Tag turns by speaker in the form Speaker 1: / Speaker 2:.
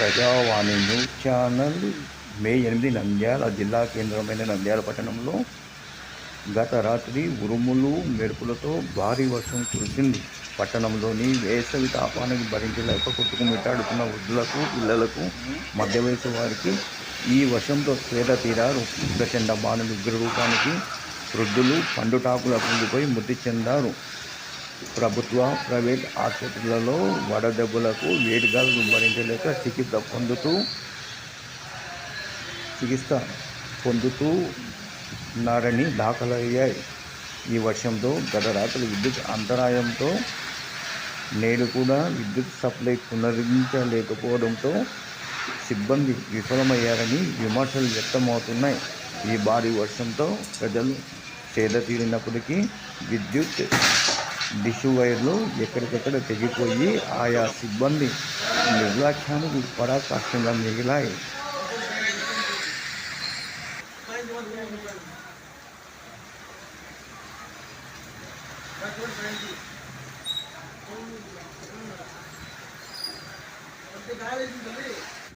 Speaker 1: ప్రజావాణి news channel మే ఎనిమిది నంద్యాల జిల్లా కేంద్రమైన నంద్యాల పట్టణంలో గత రాత్రి ఉరుములు మెరుపులతో భారీ వర్షం కురిసింది. పట్టణంలోని వేసవి తాపానికి భరించలేక కొట్టుకుమిట్టాడుతున్న వృద్ధులకు పిల్లలకు మధ్య వయసు వారికి ఈ వర్షంతో స్వేద తీరారు. ఉగ్రచండ బాణులు ఉగ్రరూపానికి వృద్ధులు పండుటాకుల కుంగిపోయి మృతి చెందారు. ప్రభుత్వ ప్రైవేట్ ఆసుపత్రులలో వడదెబ్బలకు వేడిగాలు భరించలేక చికిత్స పొందుతూ చికిత్స పొందుతూ ఉన్నారని దాఖలయ్యాయి ఈ వర్షంతో గత రాత్రి విద్యుత్ అంతరాయంతో నేడు కూడా విద్యుత్ సప్లై పునరుద్ధరించలేకపోవడంతో సిబ్బంది విఫలమయ్యారని విమర్శలు వ్యక్తమవుతున్నాయి. ఈ భారీ వర్షంతో ప్రజలు సేద తీరినప్పటికీ విద్యుత్ డిష్ వైర్లు ఎక్కడికక్కడ తెగిపోయి ఆయా సిబ్బంది నిర్లక్ష్యానికి పరాకాష్టంగా మిగిలాయి.
Speaker 2: గాలి